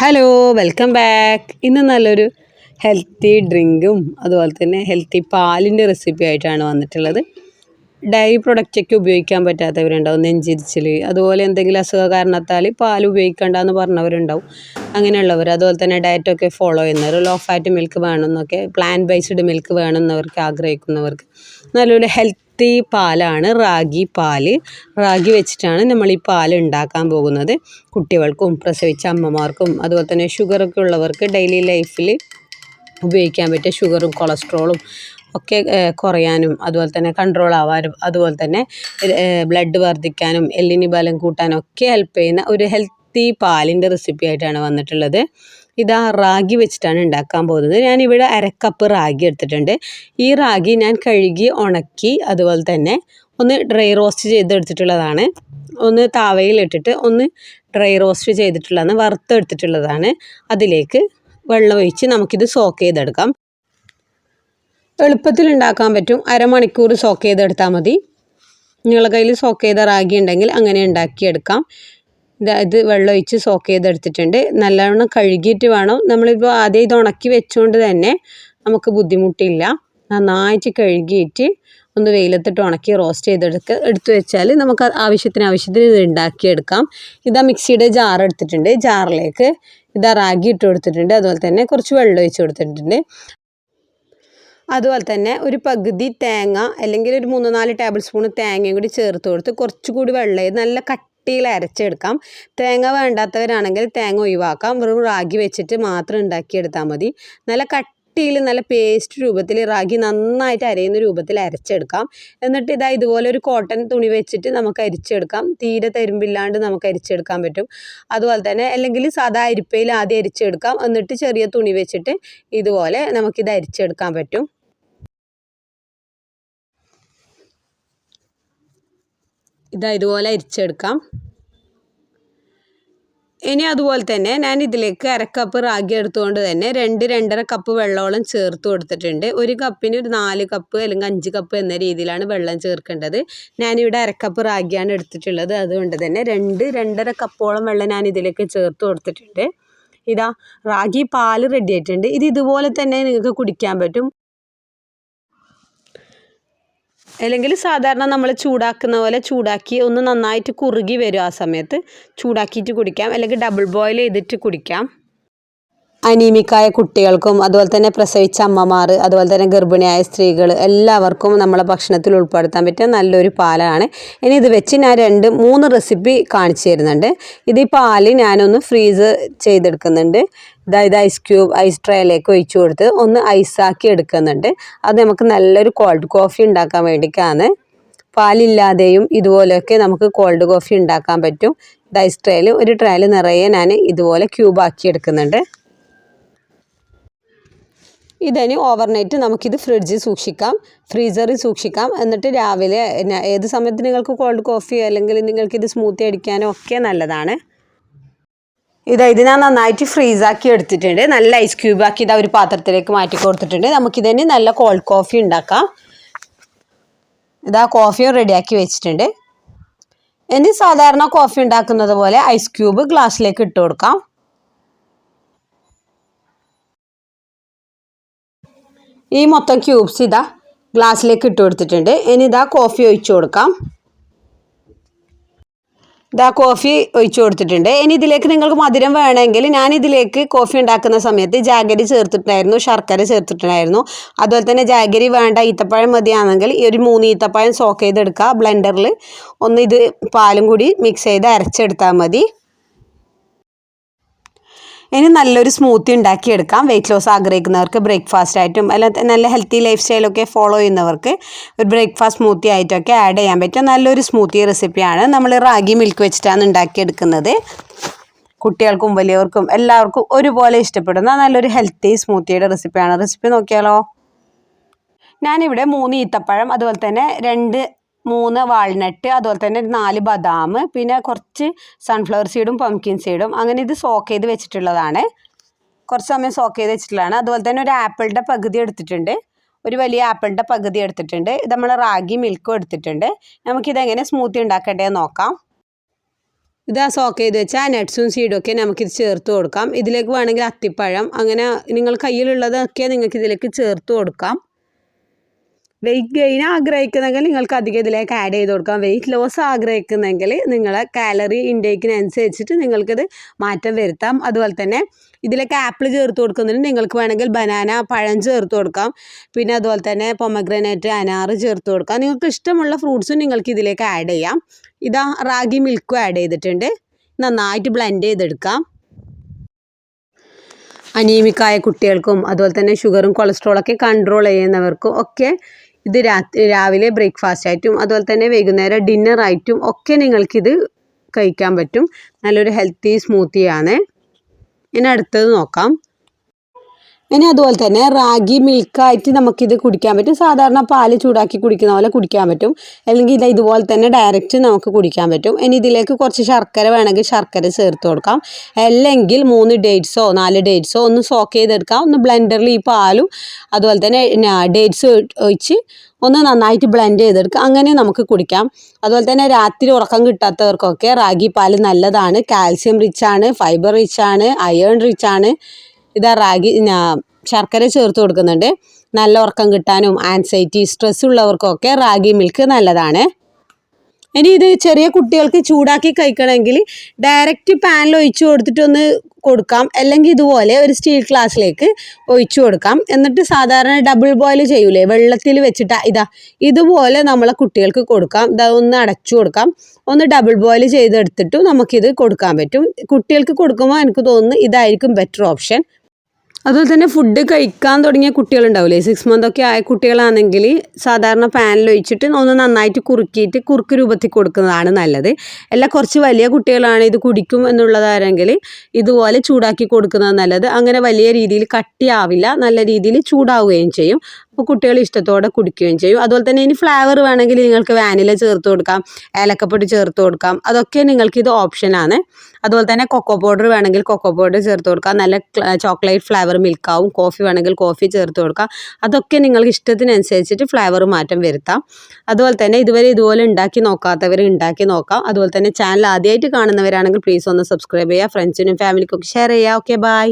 Hello welcome back ഇന്ന് നല്ലൊരു healthy ഡ്രിങ്കും അതുപോലെ തന്നെ ഹെൽത്തി പാലിന്റെ റെസിപ്പി ആയിട്ടാണ് വന്നിട്ടുള്ളത്. ഡയറി പ്രൊഡക്റ്റൊക്കെ ഉപയോഗിക്കാൻ പറ്റാത്തവരുണ്ടാവും നെഞ്ചിരിച്ചിൽ. അതുപോലെ എന്തെങ്കിലും അസുഖ കാരണത്താൽ പാൽ ഉപയോഗിക്കേണ്ടെന്ന് പറഞ്ഞവരുണ്ടാവും. അങ്ങനെയുള്ളവർ അതുപോലെ തന്നെ ഡയറ്റൊക്കെ ഫോളോ ചെയ്യുന്നവർ ലോ ഫാറ്റ് മിൽക്ക് വേണമെന്നൊക്കെ പ്ലാൻ ബേസ്ഡ് മിൽക്ക് വേണമെന്നവർക്ക് ആഗ്രഹിക്കുന്നവർക്ക് നല്ലൊരു ഹെൽത്തി പാലാണ് റാഗി പാൽ. റാഗി വെച്ചിട്ടാണ് നമ്മൾ ഈ പാൽ ഉണ്ടാക്കാൻ പോകുന്നത്. കുട്ടികൾക്കും പ്രസവിച്ച അമ്മമാർക്കും അതുപോലെ തന്നെ ഷുഗറൊക്കെ ഉള്ളവർക്ക് ഡെയിലി ലൈഫിൽ ഉപയോഗിക്കാൻ പറ്റിയ ഷുഗറും കൊളസ്ട്രോളും ഒക്കെ കുറയാനും അതുപോലെ തന്നെ കൺട്രോൾ ആവാനും അതുപോലെ തന്നെ ബ്ലഡ് വർദ്ധിക്കാനും എല്ലിന് ബലം കൂട്ടാനും ഒക്കെ ഹെൽപ്പ് ചെയ്യുന്ന ഒരു ഹെൽത്തി പാലിന്റെ റെസിപ്പി ആയിട്ടാണ് വന്നിട്ടുള്ളത്. ഇതാ റാഗി വെച്ചിട്ടാണ് ഉണ്ടാക്കാൻ പോകുന്നത്. ഞാനിവിടെ അരക്കപ്പ് റാഗി എടുത്തിട്ടുണ്ട്. ഈ റാഗി ഞാൻ കഴുകി ഉണക്കി അതുപോലെ തന്നെ ഒന്ന് ഡ്രൈ റോസ്റ്റ് ചെയ്തെടുത്തിട്ടുള്ളതാണ്. ഒന്ന് താവയിലിട്ടിട്ട് ഒന്ന് ഡ്രൈ റോസ്റ്റ് ചെയ്തിട്ടുള്ളതാണ്. വറുത്തെടുത്തിട്ടുള്ളതാണ്. അതിലേക്ക് വെള്ളമൊഴിച്ച് നമുക്കിത് സോക്ക് ചെയ്തെടുക്കാം. എളുപ്പത്തിൽ ഉണ്ടാക്കാൻ പറ്റും. അരമണിക്കൂർ സോക്ക് ചെയ്തെടുത്താൽ മതി. നിങ്ങളുടെ കയ്യിൽ സോക്ക് ചെയ്ത റാഗി ഉണ്ടെങ്കിൽ അങ്ങനെ ഉണ്ടാക്കിയെടുക്കാം. ഇത് വെള്ളം ഒഴിച്ച് സോക്ക് ചെയ്തെടുത്തിട്ടുണ്ട്. നല്ലവണ്ണം കഴുകിയിട്ട് വേണം. നമ്മളിപ്പോൾ ആദ്യം ഇത് ഉണക്കി വെച്ചുകൊണ്ട് തന്നെ നമുക്ക് ബുദ്ധിമുട്ടില്ല. നന്നായിട്ട് കഴുകിയിട്ട് ഒന്ന് വെയിലത്തിട്ട് ഉണക്കി റോസ്റ്റ് ചെയ്തെടുക്കുക എടുത്തു വെച്ചാൽ നമുക്ക് ആവശ്യത്തിന് ആവശ്യത്തിന് ഇത് ഉണ്ടാക്കിയെടുക്കാം. ഇതാ മിക്സിയുടെ ജാർ എടുത്തിട്ടുണ്ട്. ജാറിലേക്ക് ഇതാ റാഗി ഇട്ട് കൊടുത്തിട്ടുണ്ട്. അതുപോലെ തന്നെ കുറച്ച് വെള്ളം ഒഴിച്ച് കൊടുത്തിട്ടുണ്ട്. അതുപോലെ തന്നെ ഒരു പകുതി തേങ്ങ അല്ലെങ്കിൽ ഒരു മൂന്ന് നാല് ടേബിൾ സ്പൂൺ തേങ്ങയും കൂടി ചേർത്ത് കൊടുത്ത് കുറച്ചുകൂടി വെള്ളം നല്ല കട്ടിയിൽ അരച്ചെടുക്കാം. തേങ്ങ വേണ്ടാത്തവരാണെങ്കിൽ തേങ്ങ ഒഴിവാക്കാം. വെറും റാഗി വെച്ചിട്ട് മാത്രം ഉണ്ടാക്കിയെടുത്താൽ മതി. നല്ല കട്ടിയിൽ നല്ല പേസ്റ്റ് രൂപത്തിൽ റാഗി നന്നായിട്ട് അരയുന്ന രൂപത്തിൽ അരച്ചെടുക്കാം. എന്നിട്ട് ഇതാ ഇതുപോലെ ഒരു കോട്ടൺ തുണി വെച്ചിട്ട് നമുക്ക് അരിച്ചെടുക്കാം. തീരെ തരുമ്പില്ലാണ്ട് നമുക്ക് അരിച്ചെടുക്കാൻ പറ്റും. അതുപോലെ തന്നെ അല്ലെങ്കിൽ സാധാ അരിപ്പയിൽ ആദ്യം അരിച്ചെടുക്കാം. എന്നിട്ട് ചെറിയ തുണി വെച്ചിട്ട് ഇതുപോലെ നമുക്കിത് അരിച്ചെടുക്കാൻ പറ്റും. ഇതാ ഇതുപോലെ അരിച്ചെടുക്കാം. ഇനി അതുപോലെ തന്നെ ഞാൻ ഇതിലേക്ക് അരക്കപ്പ് റാഗി എടുത്തുകൊണ്ട് തന്നെ രണ്ട് രണ്ടര കപ്പ് വെള്ളമോളം ചേർത്ത് കൊടുത്തിട്ടുണ്ട്. ഒരു കപ്പിന് ഒരു നാല് കപ്പ് അല്ലെങ്കിൽ അഞ്ച് കപ്പ് എന്ന രീതിയിലാണ് വെള്ളം ചേർക്കേണ്ടത്. ഞാനിവിടെ അരക്കപ്പ് റാഗിയാണ് എടുത്തിട്ടുള്ളത്. അതുകൊണ്ട് തന്നെ രണ്ട് രണ്ടര കപ്പോളം വെള്ളം ഞാൻ ഇതിലേക്ക് ചേർത്ത് കൊടുത്തിട്ടുണ്ട്. ഇതാ റാഗി പാൽ റെഡി ആയിട്ടുണ്ട്. ഇത് ഇതുപോലെ തന്നെ നിങ്ങൾക്ക് കുടിക്കാൻ പറ്റും. അല്ലെങ്കിൽ സാധാരണ നമ്മൾ ചൂടാക്കുന്ന പോലെ ചൂടാക്കി ഒന്ന് നന്നായിട്ട് കുറുകി വരും ആ സമയത്ത്. ചൂടാക്കിയിട്ട് കുടിക്കാം. അല്ലെങ്കിൽ ഡബിൾ ബോയിൽ ചെയ്തിട്ട് കുടിക്കാം. അനീമിക്കായ കുട്ടികൾക്കും അതുപോലെ തന്നെ പ്രസവിച്ച അമ്മമാർ അതുപോലെ തന്നെ ഗർഭിണിയായ സ്ത്രീകൾ എല്ലാവർക്കും നമ്മളെ ഭക്ഷണത്തിൽ ഉൾപ്പെടുത്താൻ പറ്റിയ നല്ലൊരു പാലാണ്. ഇനി ഇത് വെച്ച് ഞാൻ രണ്ട് മൂന്ന് റെസിപ്പി കാണിച്ചു തരുന്നുണ്ട്. ഇത് ഈ പാൽ ഞാനൊന്ന് ഫ്രീസ് ചെയ്തെടുക്കുന്നുണ്ട്. അതായത് ഐസ് ക്യൂബ് ഐസ് ട്രേയിലേക്ക് ഒഴിച്ചു കൊടുത്ത് ഒന്ന് ഐസാക്കി എടുക്കുന്നുണ്ട്. അത് നമുക്ക് നല്ലൊരു കോൾഡ് കോഫി ഉണ്ടാക്കാൻ വേണ്ടിയിട്ടാണ് പാലില്ലാതെയും ഇതുപോലെയൊക്കെ നമുക്ക് കോൾഡ് കോഫി ഉണ്ടാക്കാൻ പറ്റും. ഐസ് ട്രേയിൽ ഒരു ട്രേയിൽ നിറയെ ഞാൻ ഇതുപോലെ ക്യൂബാക്കി എടുക്കുന്നുണ്ട്. ഇതിന് ഓവർനൈറ്റ് നമുക്കിത് ഫ്രിഡ്ജിൽ സൂക്ഷിക്കാം. ഫ്രീസറിൽ സൂക്ഷിക്കാം. എന്നിട്ട് രാവിലെ ഏത് സമയത്ത് നിങ്ങൾക്ക് കോൾഡ് കോഫി അല്ലെങ്കിൽ നിങ്ങൾക്കിത് സ്മൂത്തി അടിക്കാനോ ഒക്കെ നല്ലതാണ്. ഇതാ ഇത് ഞാൻ നന്നായിട്ട് ഫ്രീസാക്കി എടുത്തിട്ടുണ്ട്. നല്ല ഐസ് ക്യൂബ് ക്യൂബാക്കി ഇതാ ഒരു പാത്രത്തിലേക്ക് മാറ്റി കൊടുത്തിട്ടുണ്ട്. നമുക്കിതിന് നല്ല കോൾഡ് കോഫി ഉണ്ടാക്കാം. ഇതാ കോഫിയും റെഡിയാക്കി വെച്ചിട്ടുണ്ട്. ഇനി സാധാരണ കോഫി ഉണ്ടാക്കുന്നത് പോലെ ഐസ് ക്യൂബ് ഗ്ലാസ്സിലേക്ക് ഇട്ട് കൊടുക്കാം. ഈ മൊത്തം ക്യൂബ്സ് ഇതാ ഗ്ലാസ്സിലേക്ക് ഇട്ട് കൊടുത്തിട്ടുണ്ട്. ഇനി ഇതാ കോഫി ഒഴിച്ചു കൊടുക്കാം. ഇതാ കോഫി ഒഴിച്ചു കൊടുത്തിട്ടുണ്ട്. ഇനി ഇതിലേക്ക് നിങ്ങൾക്ക് മധുരം വേണമെങ്കിൽ ഞാൻ ഇതിലേക്ക് കോഫി ഉണ്ടാക്കുന്ന സമയത്ത് ജാഗരി ചേർത്തിട്ടുണ്ടായിരുന്നു ശർക്കര ചേർത്തിട്ടുണ്ടായിരുന്നു. അതുപോലെ തന്നെ ജാഗരി വേണ്ട ഈത്തപ്പഴം മതിയാണെങ്കിൽ ഈ ഒരു മൂന്ന് ഈത്തപ്പഴം സോക്ക് ചെയ്തെടുക്കുക. ബ്ലെൻഡറിൽ ഒന്ന് ഇത് പാലും കൂടി മിക്സ് ചെയ്ത് അരച്ചെടുത്താൽ മതി. ഇനി നല്ലൊരു സ്മൂത്തി ഉണ്ടാക്കിയെടുക്കാം. വെയിറ്റ് ലോസ് ആഗ്രഹിക്കുന്നവർക്ക് ബ്രേക്ക്ഫാസ്റ്റ് ആയിട്ടും അല്ല നല്ല ഹെൽത്തി ലൈഫ് സ്റ്റൈലൊക്കെ ഫോളോ ചെയ്യുന്നവർക്ക് ഒരു ബ്രേക്ക്ഫാസ്റ്റ് സ്മൂത്തി ആയിട്ടൊക്കെ ആഡ് ചെയ്യാൻ പറ്റും നല്ലൊരു സ്മൂത്തി റെസിപ്പിയാണ് നമ്മൾ റാഗി മിൽക്ക് വെച്ചിട്ടാണ് ഉണ്ടാക്കിയെടുക്കുന്നത്. കുട്ടികൾക്കും വലിയവർക്കും എല്ലാവർക്കും ഒരുപോലെ ഇഷ്ടപ്പെടുന്ന നല്ലൊരു ഹെൽത്തി സ്മൂത്തിയുടെ റെസിപ്പിയാണ് റെസിപ്പി നോക്കിയാലോ? ഞാനിവിടെ മൂന്ന് ഈത്തപ്പഴം അതുപോലെ തന്നെ രണ്ട് മൂന്ന് വാൾനട്ട് അതുപോലെ തന്നെ നാല് ബദാം പിന്നെ കുറച്ച് സൺഫ്ലവർ സീഡും പംകിൻ സീഡും അങ്ങനെ ഇത് സോക്ക് ചെയ്ത് വെച്ചിട്ടുള്ളതാണ്. കുറച്ച് സമയം സോക്ക് ചെയ്ത് വെച്ചിട്ടുള്ളതാണ്. അതുപോലെ തന്നെ ഒരു ആപ്പിളിന്റെ പകുതി എടുത്തിട്ടുണ്ട്. ഒരു വലിയ ആപ്പിളിന്റെ പകുതി എടുത്തിട്ടുണ്ട്. ഇത് നമ്മൾ റാഗി മിൽക്കും എടുത്തിട്ടുണ്ട്. നമുക്കിതെങ്ങനെ സ്മൂത്തി ഉണ്ടാക്കട്ടെ നോക്കാം. ഇത് ആ സോക്ക് ചെയ്ത് വെച്ചാൽ നട്ട്സും സീഡും ഒക്കെ നമുക്കിത് ചേർത്ത് കൊടുക്കാം. ഇതിലേക്ക് വേണമെങ്കിൽ അത്തിപ്പഴം അങ്ങനെ നിങ്ങൾ കയ്യിലുള്ളതൊക്കെ നിങ്ങൾക്ക് ഇതിലേക്ക് ചേർത്ത് കൊടുക്കാം. വെയിറ്റ് ഗെയിൻ ആഗ്രഹിക്കുന്നെങ്കിൽ നിങ്ങൾക്ക് അധികം ഇതിലേക്ക് ആഡ് ചെയ്ത് കൊടുക്കാം. വെയിറ്റ് ലോസ് ആഗ്രഹിക്കുന്നെങ്കിൽ നിങ്ങൾ കാലറി ഇൻടേക്കിനനുസരിച്ചിട്ട് നിങ്ങൾക്കിത് മാറ്റം വരുത്താം. അതുപോലെ തന്നെ ഇതിലേക്ക് ആപ്പിൾ ചേർത്ത് കൊടുക്കുന്നതിന് നിങ്ങൾക്ക് വേണമെങ്കിൽ ബനാന പഴം ചേർത്ത് കൊടുക്കാം. പിന്നെ അതുപോലെ തന്നെ പൊമഗ്രനേറ്റ് അനാറ് ചേർത്ത് കൊടുക്കാം. നിങ്ങൾക്ക് ഇഷ്ടമുള്ള ഫ്രൂട്ട്സും നിങ്ങൾക്ക് ഇതിലേക്ക് ആഡ് ചെയ്യാം. ഇതാ റാഗി മിൽക്കും ആഡ് ചെയ്തിട്ടുണ്ട്. നന്നായിട്ട് ബ്ലെൻഡ് ചെയ്തെടുക്കാം. അനീമിക്കായ കുട്ടികൾക്കും അതുപോലെ തന്നെ ഷുഗറും കൊളസ്ട്രോളൊക്കെ കൺട്രോൾ ചെയ്യുന്നവർക്കും ഒക്കെ ഇത് രാത്രി രാവിലെ ബ്രേക്ക്ഫാസ്റ്റ് ആയിട്ടും അതുപോലെ തന്നെ വൈകുന്നേരം ഡിന്നർ ആയിട്ടും ഒക്കെ നിങ്ങൾക്കിത് കഴിക്കാൻ പറ്റും. നല്ലൊരു ഹെൽത്തി സ്മൂത്തിയാണ് ഇനി അടുത്തത് നോക്കാം. ഇനി അതുപോലെ തന്നെ റാഗി മിൽക്കായിട്ട് നമുക്കിത് കുടിക്കാൻ പറ്റും. സാധാരണ പാൽ ചൂടാക്കി കുടിക്കുന്ന പോലെ കുടിക്കാൻ പറ്റും. അല്ലെങ്കിൽ ഇത് ഇതുപോലെ തന്നെ ഡയറക്റ്റ് നമുക്ക് കുടിക്കാൻ പറ്റും. ഇനി ഇതിലേക്ക് കുറച്ച് ശർക്കര വേണമെങ്കിൽ ശർക്കര ചേർത്ത് കൊടുക്കാം. അല്ലെങ്കിൽ മൂന്ന് ഡേറ്റ്സോ നാല് ഡേറ്റ്സോ ഒന്ന് സോക്ക് ചെയ്തെടുക്കാം. ഒന്ന് ബ്ലെൻഡറിൽ ഈ പാലും അതുപോലെ തന്നെ ഡേറ്റ്സ് ഒഴിച്ച് ഒന്ന് നന്നായിട്ട് ബ്ലെൻഡ് ചെയ്തെടുക്കുക അങ്ങനെ നമുക്ക് കുടിക്കാം. അതുപോലെ തന്നെ രാത്രി ഉറക്കം കിട്ടാത്തവർക്കൊക്കെ റാഗി പാൽ നല്ലതാണ്. കാൽസ്യം റിച്ചാണ് ഫൈബർ റിച്ചാണ് അയേൺ റിച്ചാണ് ഇതാ റാഗി ശർക്കര ചേർത്ത് കൊടുക്കുന്നുണ്ട്. നല്ല ഉറക്കം കിട്ടാനും ആൻസൈറ്റി സ്ട്രെസ് ഉള്ളവർക്കൊക്കെ റാഗി മിൽക്ക് നല്ലതാണ്. ഇനി ഇത് ചെറിയ കുട്ടികൾക്ക് ചൂടാക്കി കഴിക്കണമെങ്കിൽ ഡയറക്റ്റ് പാനിൽ ഒഴിച്ചു കൊടുത്തിട്ടൊന്ന് കൊടുക്കാം. അല്ലെങ്കിൽ ഇതുപോലെ ഒരു സ്റ്റീൽ ഗ്ലാസ്സിലേക്ക് ഒഴിച്ചു കൊടുക്കാം. എന്നിട്ട് സാധാരണ ഡബിൾ ബോയിൽ ചെയ്യൂലേ വെള്ളത്തിൽ വെച്ചിട്ട് ഇതാ ഇതുപോലെ നമ്മളെ കുട്ടികൾക്ക് കൊടുക്കാം. ഇതാ ഒന്ന് അടച്ചു കൊടുക്കാം. ഒന്ന് ഡബിൾ ബോയിൽ ചെയ്തെടുത്തിട്ടും നമുക്കിത് കൊടുക്കാൻ പറ്റും. കുട്ടികൾക്ക് കൊടുക്കുമ്പോൾ എനിക്ക് തോന്നുന്നു ഇതായിരിക്കും ബെറ്റർ ഓപ്ഷൻ അതുപോലെ തന്നെ ഫുഡ് കഴിക്കാൻ തുടങ്ങിയ കുട്ടികളുണ്ടാവില്ലേ സിക്സ് മന്ത് ഒക്കെ ആയ കുട്ടികളാണെങ്കിൽ സാധാരണ പാനിൽ ഒഴിച്ചിട്ട് ഒന്ന് നന്നായിട്ട് കുറുക്കിയിട്ട് കുറുക്ക് രൂപത്തിൽ കൊടുക്കുന്നതാണ് നല്ലത്. അല്ല കുറച്ച് വലിയ കുട്ടികളാണ് ഇത് കുടിക്കും എന്നുള്ളതാണെങ്കിൽ ഇതുപോലെ ചൂടാക്കി കൊടുക്കുന്നത് നല്ലത്. അങ്ങനെ വലിയ രീതിയിൽ കട്ടിയാവില്ല. നല്ല രീതിയിൽ ചൂടാവുകയും ചെയ്യും. അപ്പോൾ കുട്ടികൾ ഇഷ്ടത്തോടെ കുടിക്കുകയും ചെയ്യും. അതുപോലെ തന്നെ ഇനി ഫ്ലേവർ വേണമെങ്കിൽ നിങ്ങൾക്ക് വാനില ചേർത്ത് കൊടുക്കാം ഏലക്കപ്പൊടി ചേർത്ത് കൊടുക്കാം. അതൊക്കെ നിങ്ങൾക്ക് ഇത് ഓപ്ഷനാണ് അതുപോലെ തന്നെ കൊക്കോ പൗഡർ വേണമെങ്കിൽ കൊക്കോ പൗഡർ ചേർത്ത് കൊടുക്കാം. നല്ല ചോക്ലേറ്റ് ഫ്ലേവർ മിൽക്കാവും കോഫി വേണമെങ്കിൽ കോഫി ചേർത്ത് കൊടുക്കാം. അതൊക്കെ നിങ്ങൾക്ക് ഇഷ്ടത്തിനനുസരിച്ചിട്ട് ഫ്ലേവർ മാറ്റം വരുത്താം. അതുപോലെ തന്നെ ഇതുവരെ ഇതുപോലെ ഉണ്ടാക്കി നോക്കാത്തവർ ഉണ്ടാക്കി നോക്കാം. അതുപോലെ തന്നെ ചാനൽ ആദ്യമായിട്ട് കാണുന്നവരാണെങ്കിൽ പ്ലീസ് ഒന്ന് സബ്സ്ക്രൈബ് ചെയ്യുക. ഫ്രണ്ട്സിനും ഫാമിലിക്കും ഒക്കെ ഷെയർ ചെയ്യുക. Okay bye